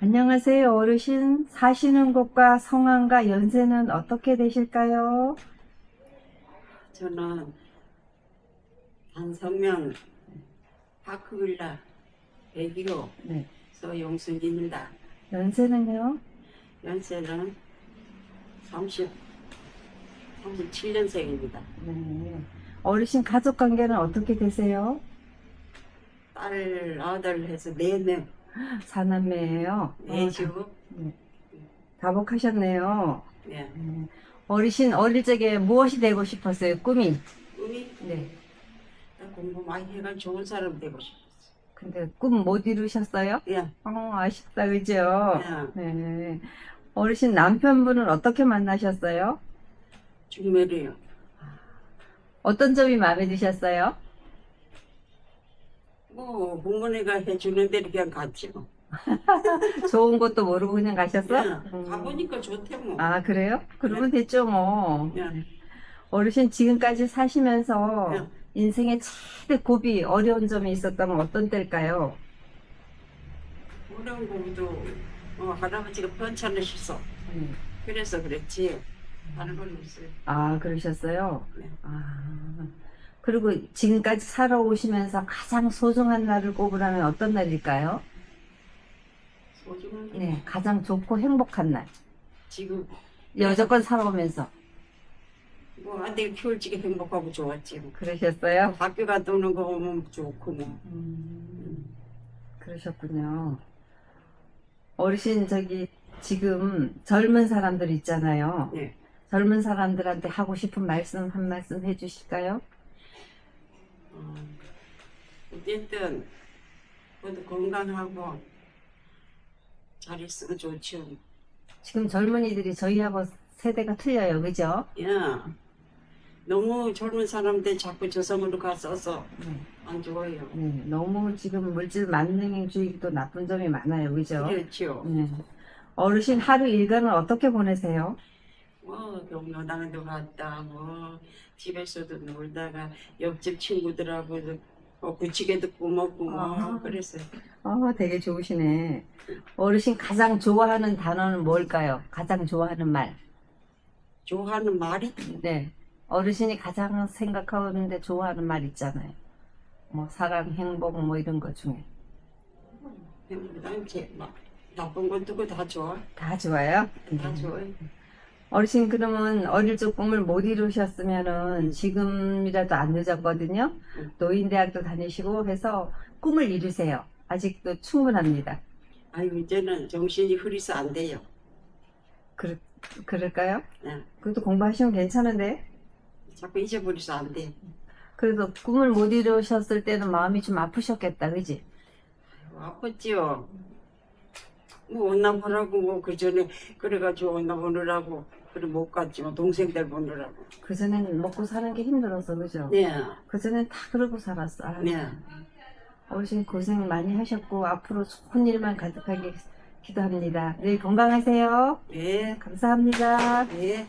안녕하세요, 어르신. 사시는 곳과 성함과 연세는 어떻게 되실까요? 저는 단성면 파크빌라 101호 네. 서용순입니다. 연세는요? 연세는 30, 37년생입니다. 네. 어르신 가족 관계는 어떻게 되세요? 딸, 아들 해서 4명, 사남매예요. 어, 4주. 다복하셨네요. 네. 네. 어르신 어릴 적에 무엇이 되고 싶었어요? 꿈이? 꿈이 네. 나 공부 많이 해가 좋은 사람 되고 싶었어. 근데 꿈 못 이루셨어요? 야, 어, 아쉽다, 그죠? 야, 네. 어르신 남편분은 어떻게 만나셨어요? 중매래요. 어떤 점이 마음에 드셨어요? 뭐, 부모님가 해주는 대로 그냥 뭐. 좋은 것도 모르고 그냥 가셨어? 야, 음. 가보니까 좋대 뭐. 아, 그래요? 그러면 됐죠, 뭐. 야, 어르신 지금까지 사시면서 네. 인생의 최대 고비, 어려운 점이 있었다면 어떤 때일까요? 어려운 거도 어, 할아버지가 편찮으 셨어 그래서 그랬지. 다른 건 없어요. 아, 그러셨어요? 네. 아. 그리고 지금까지 살아오시면서 가장 소중한 날을 꼽으라면 어떤 날일까요? 소중한 게 네, 가장 좋고 행복한 날. 지금 여태껏 살아오면서. 뭐 아들 키울 적에 행복하고 좋았지. 뭐. 그러셨어요? 학교 갔다 오는 거 보면 좋고 뭐. 음, 그러셨군요. 어르신, 저기, 지금 젊은 사람들 있잖아요. 네. 젊은 사람들한테 하고 싶은 말씀 한 말씀 해주실까요? 어, 어쨌든 모두 건강하고 잘 있으면 좋죠. 지금 젊은이들이 저희하고 세대가 틀려요, 그죠? 야, 너무 젊은 사람들 자꾸 저성으로 가서서 네. 안 좋아요. 네, 너무 지금 물질 만능주의도 나쁜 점이 많아요, 그죠? 그렇죠. 네. 어르신 하루 일과는 어떻게 보내세요? 뭐 경로당도 갔다 뭐 집에서도 놀다가 옆집 친구들하고 뭐 구치게 듣고 먹고 뭐 아. 그랬어요. 아, 되게 좋으시네. 어르신 가장 좋아하는 단어는 뭘까요? 가장 좋아하는 말. 좋아하는 말이 네. 어르신이 가장 생각하는데 좋아하는 말 있잖아요. 뭐 사랑, 행복 뭐 이런 것 중에 그다음 제막 나쁜 것도 그다 좋아. 다 좋아요. 다 좋아요. 어르신 그러면 어릴 적 꿈을 못 이루셨으면은 지금이라도 안 늦었거든요. 음. 노인대학도 다니시고 해서 꿈을 이루세요. 아직도 충분합니다. 아유 이제는 정신이 흐리서 안 돼요. 그, 그럴까요? 예. 그래도 공부하시면 괜찮은데. 자꾸 잊어버려서 안 돼. 그래도 꿈을 못 이루셨을 때는 마음이 좀 아프셨겠다, 그지? 아팠지요. 뭐 온나 보라고 뭐 그 전에 그래가지고 온나 보느라고 그래 못 갔지만 동생들 보느라고. 그전엔 먹고 사는 게 힘들어서, 그죠? 네, 그전엔 다 그러고 살았어. 아유, 네. 어르신 고생 많이 하셨고, 앞으로 좋은 일만 가득하게 기도합니다. 늘 건강하세요. 네, 감사합니다. 네.